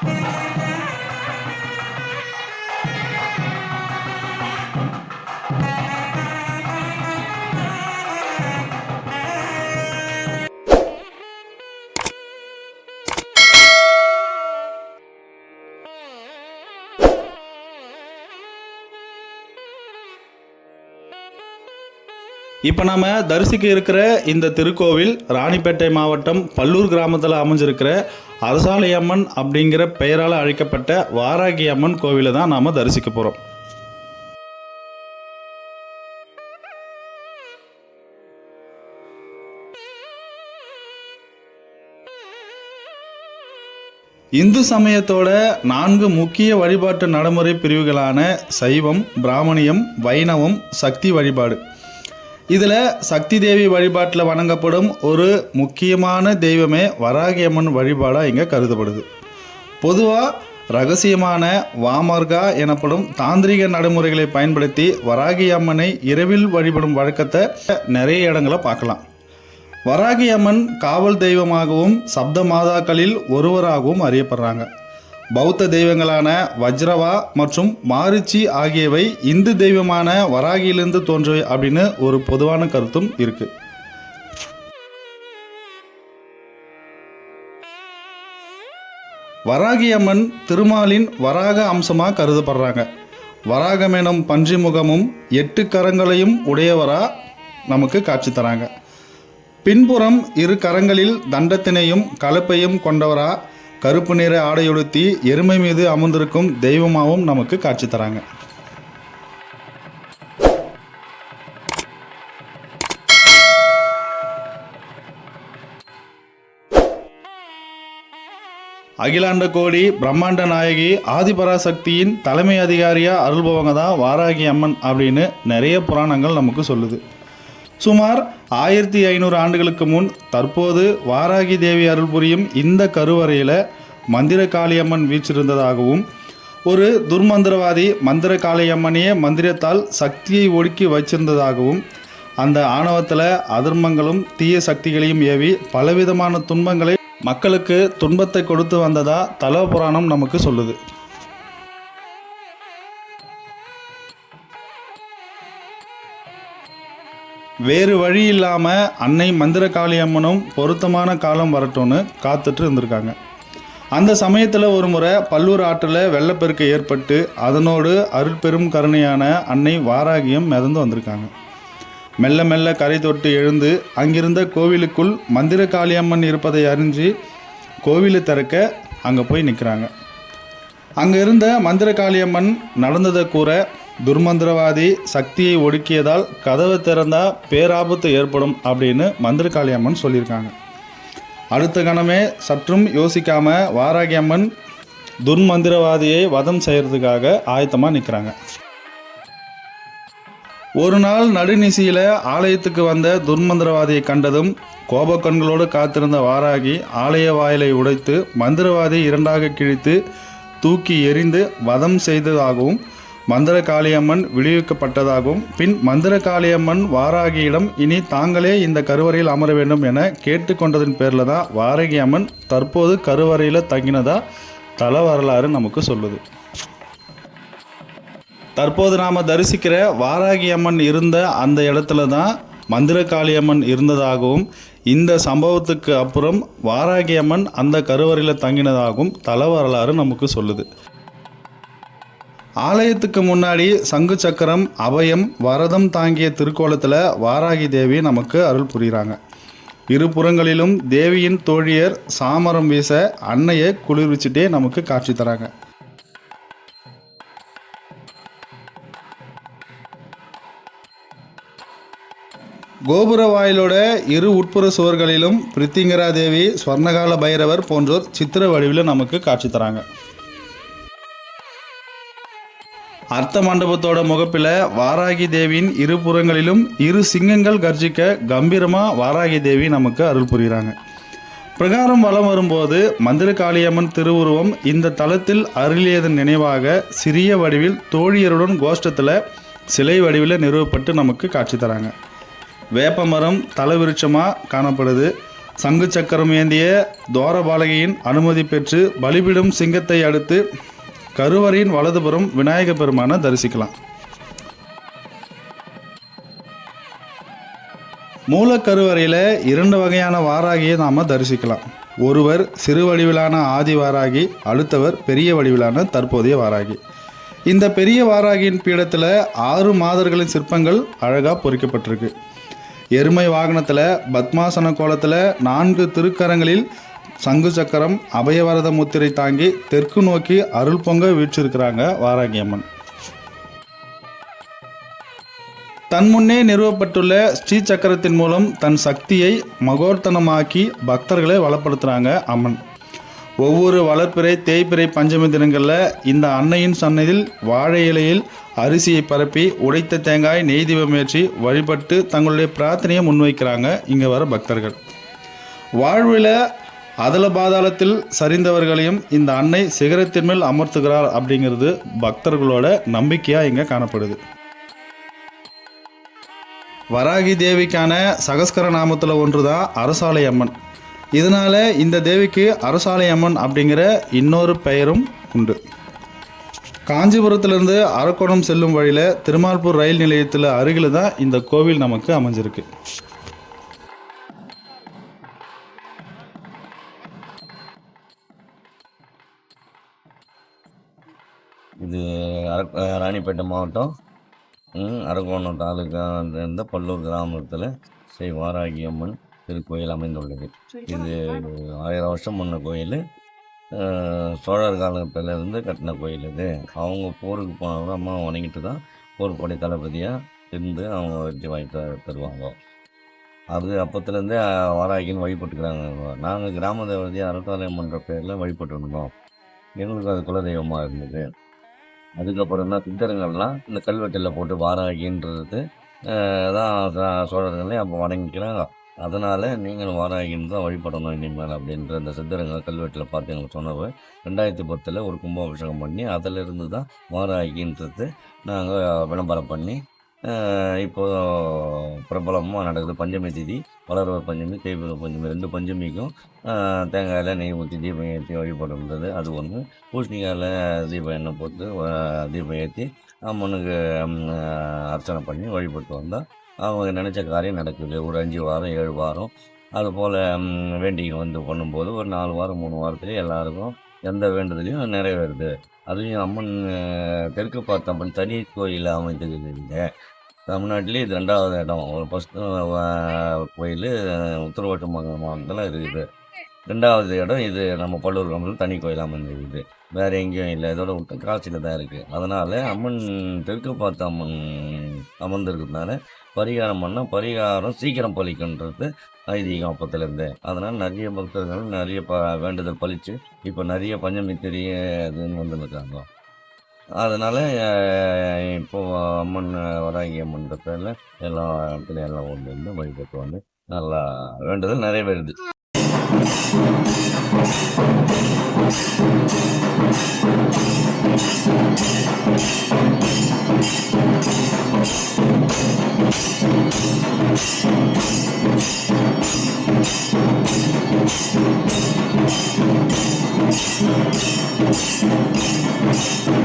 இப்போ நாம தரிசிக்க இருக்கிற இந்த திருக்கோவில் ராணிப்பேட்டை மாவட்டம் பல்லூர் கிராமத்தில் அமைஞ்சிருக்கிற அரசாலையம்மன் அப்படிங்கிற பெயரால் அழைக்கப்பட்ட வாராகி அம்மன் கோவிலை தான் நாம் தரிசிக்க போகிறோம் இந்து சமயத்தோட நான்கு முக்கிய வழிபாட்டு நடைமுறை பிரிவுகளான சைவம் பிராமணியம் வைணவம் சக்தி வழிபாடு. இதில் சக்தி தேவி வழிபாட்டில் வணங்கப்படும் ஒரு முக்கியமான தெய்வமே வராகி அம்மன் வழிபாடாக இங்கே கருதப்படுது. பொதுவாக ரகசியமான வாமர்கா எனப்படும் தாந்திரிக நடைமுறைகளை பயன்படுத்தி வராகி அம்மனை இரவில் வழிபடும் வழக்கத்தை நிறைய இடங்களை பார்க்கலாம். வராகி அம்மன் காவல் தெய்வமாகவும் சப்த மாதாக்களில் ஒருவராகவும் அறியப்படுறாங்க. பௌத்த தெய்வங்களான வஜ்ரவா மற்றும் மாரிச்சி ஆகியவை இந்து தெய்வமான வராகியிலிருந்து தோன்றவை அப்படின்னு ஒரு பொதுவான கருத்தும் இருக்கு. வராகியம்மன் திருமாலின் வராக அம்சமாக கருதப்படுறாங்க. வராகம் எனும் பன்றி முகமும் எட்டு கரங்களையும் உடையவரா நமக்கு காட்சி தராங்க. பின்புறம் இரு கரங்களில் தண்டத்தினையும் கலப்பையும் கொண்டவரா கருப்பு நிற ஆடையுடுத்தி எருமை மீது அமர்ந்திருக்கும் தெய்வமாகவும் நமக்கு காட்சி தராங்க. அகிலாண்ட கோடி பிரம்மாண்ட நாயகி ஆதிபராசக்தியின் தலைமை அதிகாரியா அருள்பவங்க தான் வாராகி அம்மன் அப்படின்னு நிறைய புராணங்கள் நமக்கு சொல்லுது. சுமார் ஆயிரத்தி ஐநூறு ஆண்டுகளுக்கு முன் தற்போது வாராகி தேவி அருள் புரியும் இந்த கருவறையில் மந்திர காளியம்மன் வீற்றிருந்ததாகவும் ஒரு துர்மந்திரவாதி மந்திர காளியம்மனையே மந்திரத்தால் சக்தியை ஒடுக்கி வச்சிருந்ததாகவும் அந்த ஆணவத்தில் அதர்மங்களும் தீய சக்திகளையும் ஏவி பலவிதமான துன்பங்களை மக்களுக்கு துன்பத்தை கொடுத்து வந்ததா தல புராணம் நமக்கு சொல்லுது. வேறு வழி இல்லாமல் அன்னை மந்திரகாளி அம்மனும் பொருத்தமான காலம் வரட்டும்னு காத்துட்டு இருந்திருக்காங்க. அந்த சமயத்தில் ஒரு முறை பல்லூர் ஆற்றில் வெள்ளப்பெருக்கு ஏற்பட்டு அதனோடு அருட்பெரும் கருணையான அன்னை வாராகியம் மிதந்து வந்திருக்காங்க. மெல்ல மெல்ல கரை தொட்டு எழுந்து அங்கிருந்த கோவிலுக்குள் மந்திர காளியம்மன் இருப்பதை அறிஞ்சு கோவிலை திறக்க அங்கே போய் நிற்கிறாங்க அங்கே இருந்த மந்திர காளியம்மன் நடந்ததை கூற துர்மந்திரவாதி சக்தியை ஒடுக்கியதால் கதவை திறந்தால் பேராபத்து ஏற்படும் அப்படின்னு மந்திரகாளி அம்மன் சொல்லியிருக்காங்க. அடுத்த கணமே சற்றும் யோசிக்காம வாராகி அம்மன் துர்மந்திரவாதியை வதம் செய்யறதுக்காக ஆயத்தமாக நிற்கிறாங்க ஒரு நாள் நடுநிசியில ஆலயத்துக்கு வந்த துர்மந்திரவாதியை கண்டதும் கோபக்கண்களோடு காத்திருந்த வாராகி ஆலய வாயிலை உடைத்து மந்திரவாதி இரண்டாக கிழித்து தூக்கி எறிந்து வதம் செய்ததாகவும் மந்திர காளியம்மன் விடுவிக்கப்பட்டதாகவும் பின் மந்திர காளியம்மன் வாராகியிடம் இனி தாங்களே இந்த கருவறையில் அமர வேண்டும் என கேட்டுக்கொண்டதன் பேரில் தான் வாராகி அம்மன் தற்போது கருவறையில் தங்கினதா தல வரலாறு நமக்கு சொல்லுது. தற்போது நாம் தரிசிக்கிற வாராகி அம்மன் இருந்த அந்த இடத்துல தான் மந்திரகாளியம்மன் இருந்ததாகவும் இந்த சம்பவத்துக்கு அப்புறம் வாராகி அம்மன் அந்த கருவறையில் தங்கினதாகவும் தல வரலாறு நமக்கு சொல்லுது. ஆலயத்துக்கு முன்னாடி சங்கு சக்கரம் அபயம் வரதம் தாங்கிய திருக்கோலத்தில் வாராகி தேவி நமக்கு அருள் புரிகிறாங்க. இருபுறங்களிலும் தேவியின் தோழியர் சாமரம் வீச அன்னையை குளிர்விச்சுட்டே நமக்கு காட்சி தராங்க. கோபுர வாயிலோட இரு உட்புற சுவர்களிலும் பிரித்திங்கரா தேவி ஸ்வர்ணகால பைரவர் போன்றோர் சித்திர வடிவில் நமக்கு காட்சி தராங்க. அர்த்த மண்டபத்தோட முகப்பில் வாராகி தேவியின் இரு புறங்களிலும் இரு சிங்கங்கள் கர்ஜிக்க கம்பீரமாக வாராகி தேவி நமக்கு அருள் புரிகிறாங்க. பிரகாரம் வலம் வரும்போது மந்திர காளியம்மன் திருவுருவம் இந்த தலத்தில் அருளியதன் நினைவாக சிறிய வடிவில் தோழியருடன் கோஷ்டத்தில் சிலை வடிவில் நிறுவப்பட்டு நமக்கு காட்சி தராங்க. வேப்பமரம் தலவிருட்சமாக காணப்படுது. சங்கு சக்கரம் ஏந்திய தோரபாலகையின் அனுமதி பெற்று பலிபிடும் சிங்கத்தை அடுத்து கருவறையின் வலதுபுறம் விநாயக பெருமானை தரிசிக்கலாம். மூலக்கருவறையில் இரண்டு வகையான வாராகியை நாம் தரிசிக்கலாம். ஒருவர் சிறு வடிவிலான ஆதி வாராகி அடுத்தவர் பெரிய வடிவிலான தற்போதைய வாராகி. இந்த பெரிய வாராகியின் பீடத்தில் ஆறு மாதர்களின் சிற்பங்கள் அழகாக பொறிக்கப்பட்டிருக்கு. எருமை வாகனத்தில் பத்மாசன கோலத்தில் நான்கு திருக்கரங்களில் சங்கு சக்கரம் அபயவரத முத்திரை தாங்கி தெற்கு நோக்கி அருள் பொங்க வீற்றிருக்கிறாங்க வாராகி அம்மன் தன் முன்னே நிறுவப்பட்டுள்ள ஸ்ரீ சக்கரத்தின் மூலம் தன் சக்தியை மகோர்த்தனமாக்கி பக்தர்களை வளப்படுத்துகிறாங்க அம்மன். ஒவ்வொரு வளர்ப்பிறை தேய்பிறை பஞ்சமி தினங்களில் இந்த அன்னையின் சன்னதியில் வாழை இலையில் அரிசியை பரப்பி உடைத்த தேங்காய் நெய் தீபம் ஏற்றி வழிபட்டு தங்களுடைய பிரார்த்தனையை முன்வைக்கிறாங்க இங்கே வர பக்தர்கள். வாழ்வில் அதல பாதாளத்தில் சரிந்தவர்களையும் இந்த அன்னை சிகரத்தின் மேல் அமர்த்துகிறார் அப்படிங்கிறது பக்தர்களோட நம்பிக்கையாக இங்கே காணப்படுது. வராகி தேவிக்கான சகஸ்கர நாமத்தில் ஒன்று தான் அரசாலை அம்மன். இதனால் இந்த தேவிக்கு அரசாலை அம்மன் அப்படிங்கிற இன்னொரு பெயரும் உண்டு. காஞ்சிபுரத்திலிருந்து அரக்கோணம் செல்லும் வழியில் திருமால்பூர் ரயில் நிலையத்தில் அருகில் தான் இந்த கோவில் நமக்கு அமைஞ்சிருக்கு. இது ராணிப்பேட்டை மாவட்டம் அரக்கோணம் தாலுக்காந்த பல்லூர் கிராமத்தில் ஸ்ரீ வாராகி அம்மன் திருக்கோயில் அமைந்துள்ளது. இது ஆயிரம் வருஷம் முன்ன கோயில். சோழர் காலத்திலேருந்து கட்டின கோயில் இது. அவங்க போருக்கு போனவங்க அம்மா வணங்கிட்டு தான் போர்க்கொடை தளபதியாக இருந்து அவங்க வச்சு வாங்கி த- தருவாங்க. அது அப்போத்துலேருந்தே வாராகின்னு வழிபட்டுக்கிறாங்க. நாங்கள் கிராம தேவதையை பண்ணுற பேரில் வழிபட்டு இருந்தோம் எங்களுக்கு அது குலதெய்வமாக இருந்தது. அதுக்கப்புறம் தான் சித்தருங்கள்லாம் இந்த கல்வெட்டில் போட்டு வாராகின்றது. தான் ச- சோழர்களே அப்போ வணங்கிக்கிறாங்க. அதனால் நீங்களும் வாராகின்னு தான் வழிபடணும் இனிமேல் அப்படின்ற அந்த சித்தருங்க கல்வெட்டில் பார்த்து எங்களுக்கு சொன்னது. ரெண்டாயிரத்தி பத்தில் ஒரு கும்பாபிஷேகம் பண்ணி அதிலிருந்து தான் வாராகின்றது. நாங்கள் விளம்பரம் பண்ணி இப்போது பிரபலமாக நடக்குது பஞ்சமி திதி வளர்வர் பஞ்சமி தேய்பிர பஞ்சமி ரெண்டு பஞ்சமிக்கும் தேங்காயில் நெய் ஊற்றி தீபம் ஏற்றி வழிபடுறது அது ஒன்று பூசணிக்காயில் தீபம் எண்ணெய் போட்டு தீபம் ஏற்றி அம்மனுக்கு அர்ச்சனை பண்ணி வழிபட்டு வந்தால் அவங்க நினச்ச காரியம் நடக்குது. ஒரு அஞ்சு வாரம் ஏழு வாரம். அதுபோல் வேண்டிங்க வந்து பண்ணும்போது ஒரு நாலு வாரம் மூணு வாரத்துலேயே எல்லாருக்கும் எந்த வேண்டுதலையும் நிறைவேறுது. அதுலேயும் அம்மன் தெற்கு பார்த்த அம்மன் தனி கோயில் அமைந்தது தமிழ்நாட்டிலே இது ரெண்டாவது இடம். ஒரு ஃபஸ்ட்டு கோயில் உத்தரவாட்டு மாவட்டத்தில் இருக்குது. ரெண்டாவது இடம் இது நம்ம பல்லூர் கிராமத்தில் தனி கோயில் அமைஞ்சிருக்குது வேறு எங்கேயும் இல்லை. இதோட விட்டு காசியில் தான் இருக்குது அதனால் அம்மன் தெற்கு பார்த்த அம்மன் அமர்ந்திருக்கிறதுனால பரிகாரம் பண்ணால் பரிகாரம் சீக்கிரம் பலிக்குன்றது ஐதீகம் அப்பத்துலேருந்து. அதனால் நிறைய பக்தர்கள் நிறைய ப வேண்டுதல் பழித்து இப்போ நிறைய பஞ்சமி தெரிய இதுன்னு வந்துருக்காங்க அதனால் இப்போது அம்மன் வராகி அம்மன்ற பேரில் எல்லா இடத்துலையும் எல்லாம் ஒன்று வந்து வழிபட்டு வந்து நல்லா வேண்டுதல் நிறைவேறுது. Yes.